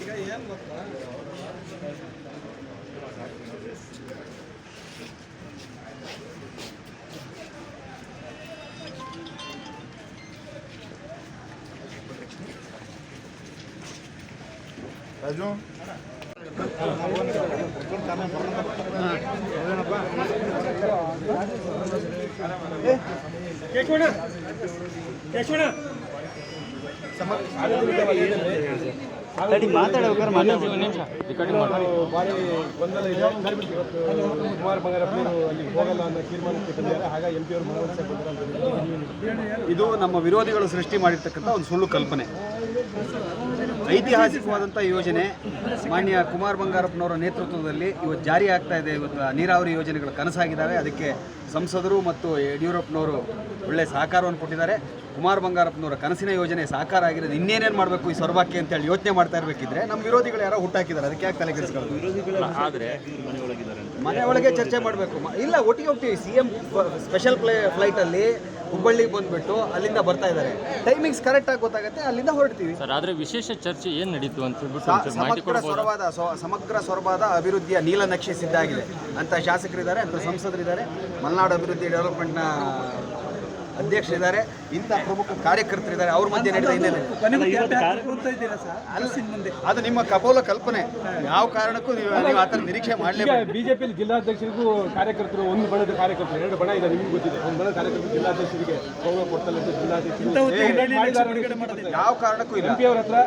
ಈಗ ಏನು ಗೊತ್ತಾ ರಾಜು ಕೇಶವಣ್ಣ ಕೇಶವಣ್ಣ ತಡಿ ಮಾತಾಡಿ ಭಾರಿ ಗೊಂದಲ ಇದೆ. ಇವತ್ತು ಕುಮಾರ್ ಬಂಗಾರಪ್ಪನವರು ಅಲ್ಲಿ ಹೋಗಲ್ಲ ಅನ್ನೋ ತೀರ್ಮಾನಕ್ಕೆ ಬಂದಿದ್ದಾರೆ. ಹಾಗಾಗಿ ಎಂ ಪಿ ಅವರು ಮನವೊಲಿಸಕ್ಕೆ ಬಂದಿದ್ದಾರೆ ಇದು ನಮ್ಮ ವಿರೋಧಿಗಳು ಸೃಷ್ಟಿ ಮಾಡಿರ್ತಕ್ಕಂಥ ಒಂದು ಸುಳ್ಳು ಕಲ್ಪನೆ. ಐತಿಹಾಸಿಕವಾದಂಥ ಯೋಜನೆ ಮಾನ್ಯ ಕುಮಾರ್ ಬಂಗಾರಪ್ಪನವರ ನೇತೃತ್ವದಲ್ಲಿ ಇವತ್ತು ಜಾರಿ ಆಗ್ತಾ ಇದೆ. ಇವತ್ತು ನೀರಾವರಿ ಯೋಜನೆಗಳು ಕನಸಾಗಿದ್ದಾವೆ. ಅದಕ್ಕೆ ಸಂಸದರು ಮತ್ತು ಯಡಿಯೂರಪ್ಪನವರು ಒಳ್ಳೆ ಸಹಕಾರವನ್ನು ಕೊಟ್ಟಿದ್ದಾರೆ. ಕುಮಾರ್ ಬಂಗಾರಪ್ಪನವರ ಕನಸಿನ ಯೋಜನೆ ಸಾಕಾರ ಆಗಿರೋದು ಇನ್ನೇನೇನು ಮಾಡಬೇಕು ಈ ಸೊರಬಾಕಿ ಅಂತೇಳಿ ಯೋಚನೆ ಮಾಡ್ತಾ ಇರಬೇಕಿದ್ರೆ ನಮ್ಮ ವಿರೋಧಿಗಳು ಯಾರೋ ಹುಟ್ಟಾಕಿದ್ದಾರೆ ಅದಕ್ಕೆ ಯಾಕೆ ತಲೆ ಕೆಡಿಸ್ಕೊಳ್ಳೋದು? ಮನೆ ಒಳಗೆ ಚರ್ಚೆ ಮಾಡಬೇಕು. ಇಲ್ಲ ಒಟ್ಟಿಗೆ ಹೋಗ್ತೀವಿ. ಸಿ ಎಂ ಸ್ಪೆಷಲ್ ಫ್ಲೈ ಫ್ಲೈಟಲ್ಲಿ ಹುಬ್ಬಳ್ಳಿಗೆ ಬಂದ್ಬಿಟ್ಟು ಅಲ್ಲಿಂದ ಬರ್ತಾ ಇದ್ದಾರೆ. ಟೈಮಿಂಗ್ಸ್ ಕರೆಕ್ಟಾಗಿ ಗೊತ್ತಾಗುತ್ತೆ ಅಲ್ಲಿಂದ ಹೊರಡ್ತೀವಿ. ಸರ್ ಆದ್ರೆ ವಿಶೇಷ ಚರ್ಚೆ ಏನು ನಡೀತು ಅಂತ ಸಮಗ್ರ ಸೊರವಾದ ಸಮಗ್ರ ಸೊರಬಾದ ಅಭಿವೃದ್ಧಿಯ ನೀಲನಕ್ಷೆ ಸಿದ್ಧ ಆಗಿದೆ. ಅಂತ ಶಾಸಕರಿದ್ದಾರೆ ಅಂತ ಸಂಸದರಿದ್ದಾರೆ. ಮಲೆನಾಡು ಅಭಿವೃದ್ಧಿ ಡೆವಲಪ್ಮೆಂಟ್ನ ಅಧ್ಯಕ್ಷರಿದ್ದಾರೆ ಇಂಥ ಪ್ರಮುಖ ಕಾರ್ಯಕರ್ತರಿದ್ದಾರೆ. ಅವ್ರ ಮಧ್ಯೆ ನಡೆದ ಹಿನ್ನೆಲೆ. ಅಲ್ಲ, ಅದು ನಿಮ್ಮ ಕಪೋಲ ಕಲ್ಪನೆ. ಯಾವ ಕಾರಣಕ್ಕೂ ನೀವು ನೀವು ಆ ಥರ ನಿರೀಕ್ಷೆ ಮಾಡಲೇಬೇಕು. ಬಿಜೆಪಿ ಜಿಲ್ಲಾಧ್ಯಕ್ಷರಿಗೂ ಕಾರ್ಯಕರ್ತರು ಒಂದು ಬಣದ ಕಾರ್ಯಕರ್ತರು ಎರಡು ಬಣ ಇದೆ ನಿಮ್ಗೆ ಗೊತ್ತಿದೆ. ಒಂದು ಬಣ ಕಾರ್ಯಕರ್ತರು ಜಿಲ್ಲಾಧ್ಯಕ್ಷರಿಗೆ ಗೌರವ ಕೊಡ್ತಲ್ಲ ಜಿಲ್ಲಾಧ್ಯಕ್ಷರು. ಯಾವ ಕಾರಣಕ್ಕೂ ಇಲ್ಲ. ಅವ್ರ ಹತ್ರ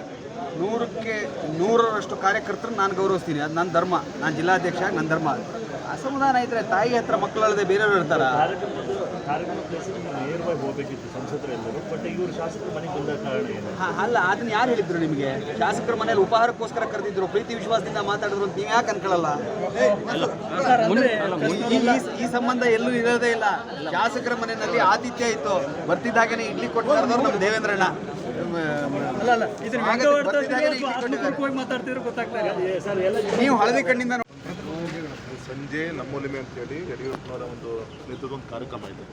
ನೂರಕ್ಕೆ ನೂರರಷ್ಟು ಕಾರ್ಯಕರ್ತರು ನಾನು ಗೌರವಿಸ್ತೀನಿ. ಅದು ನನ್ನ ಧರ್ಮ. ನಾನು ಜಿಲ್ಲಾಧ್ಯಕ್ಷ ನನ್ನ ಧರ್ಮ. ಅಸಮಾಧಾನ ಇದ್ರೆ ತಾಯಿ ಹತ್ರ ಮಕ್ಕಳಲ್ಲದೆ ಬೇರೆಯವ್ರು ಇರ್ತಾರ? ನೇರವಾಗಿ ಹೋಗಬೇಕಿತ್ತು ಸಂಸದರೆಲ್ಲರೂ ಬಟ್ ಇವರು ಶಾಸಕರು ಮನೆಗೆ ಬಂದ ಕಾರಣ ಏನು ಅಲ್ಲ ಅದನ್ನ ಯಾರು ಹೇಳಿದ್ರು ನಿಮಗೆ? ಶಾಸಕರ ಮನೇಲಿ ಉಪಹಾರಕ್ಕೋಸ್ಕರ ಕರೆದಿದ್ರು ಪ್ರೀತಿ ವಿಶ್ವಾಸದಿಂದ ಮಾತಾಡಿದ್ರು ಅಂತ ನೀವು ಯಾಕೆ ಅನ್ಕೊಳ್ಳಲ್ಲ ಈ- ಸಂಬಂಧ ಎಲ್ಲೂ ಇರೋದೇ ಇಲ್ಲ. ಶಾಸಕರ ಮನೆಯಲ್ಲಿ ಆತಿಥ್ಯ ಇತ್ತು. ಬರ್ತಿದ್ದಾಗನೇ ಇಡ್ಲಿ ಕೊಟ್ಟು ಕರೆದವ್ರು ನಮ್ಮ ದೇವೇಂದ್ರಣ್ಣ. ನೀವು ಹಳದಿ ಕಣ್ಣಿಂದ. ಸಂಜೆ ನಮ್ಮೊಲಿಮೆ ಅಂತೇಳಿ ಯಡಿಯೂರಪ್ಪನವರ ಒಂದು ನೇತೃತ್ವದ ಒಂದು ಕಾರ್ಯಕ್ರಮ ಇದೆ.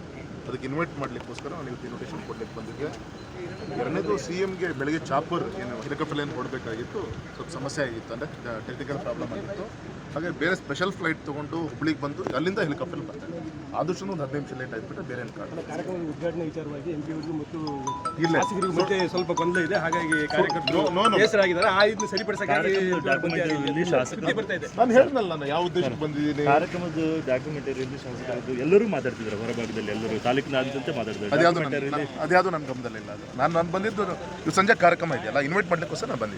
ಅದಕ್ಕೆ ಇನ್ವೈಟ್ ಮಾಡ್ಲಿಕ್ಕೋಸ್ಕರ ನಾನು ಇವತ್ತು ಇನ್ವಿಟೇಷನ್ ಕೊಡ್ಲಿಕ್ಕೆ ಬಂದಿದ್ದೆ. ಎರಡನೇದು ಸಿ ಎಮ್ಗೆ ಬೆಳಗ್ಗೆ ಚಾಪರ್ ಏನು ಹೆಲಿಕಾಪ್ಟರ್ ಏನು ಕೊಡಬೇಕಾಗಿತ್ತು. ಸ್ವಲ್ಪ ಸಮಸ್ಯೆ ಆಗಿತ್ತು ಅಂದರೆ ಟೆಕ್ನಿಕಲ್ ಪ್ರಾಬ್ಲಮ್ ಆಗಿತ್ತು. ಹಾಗೆ ಬೇರೆ ಸ್ಪೆಷಲ್ ಫ್ಲೈಟ್ ತೊಗೊಂಡು ಹುಬ್ಳಿಗೆ ಬಂದು ಅಲ್ಲಿಂದ ಹೆಲಿಕಾಪ್ಟರ್ ಬರ್ತಾರೆ ಆದಷ್ಟು ಒಂದು ಹದಿನೈದು ನಿಮಿಷ ಲೇಟ್ ಆಗಿಬಿಟ್ಟು ಬೇರೆ ಏನು ಕಾರಣ ಕಾರ್ಯಕ್ರಮದ ಉದ್ಘಾಟನೆ ವಿಚಾರವಾಗಿ ಎಂ ಪಿ ಅವರಿಗೂ ಮತ್ತು ಇಲ್ಲ. ಮತ್ತೆ ಸ್ವಲ್ಪ ಗೊಂದಲ ಇದೆ. ಹಾಗಾಗಿ ಕಾರ್ಯಕರ್ತರು ನೋ, ನೋ, ನೋ. ಬೇಸರಾಗಿದ್ದಾರೆ ಆ ಇದನ್ನ ಸರಿಪಡಿಸಕ್ಕೆ ಶಾಸಕರು ಬರ್ತಾ ಇದೆ. ನಾನು ಹೇಳಿದ್ನಲ್ಲ ನಾನು ಯಾವ ಉದ್ದೇಶಕ್ಕೆ ಬಂದಿದ್ದೀನಿ? ಕಾರ್ಯಕ್ರಮದ ಡಾಕ್ಯುಮೆಂಟರಿಯಲ್ಲಿ ಶಾಸಕರದ್ದು ಎಲ್ಲರೂ ಮಾತಾಡ್ತಿದ್ರು ಹೊರಭಾಗದಲ್ಲಿ ಎಲ್ಲರೂ. ತಾಲೂಕಿನಾದ್ಯಂತ ಮಾತಾಡ್ತಾರೆ ಅದ್ಯಾವುದು ನನ್ನ ಅದ್ಯಾವುದು ನನ್ನ ಗಮನದಲ್ಲಿಲ್ಲ ಅದು. ನಾನು ನಾನು ಬಂದಿದ್ದು ಇದು ಸಂಜೆ ಕಾರ್ಯಕ್ರಮ ಇದೆಯಲ್ಲ ಇನ್ವೈಟ್ ಮಾಡ್ಲಿಕ್ಕೋಸ್ಕರ ನಾನು ಬಂದಿದ್ದೆ.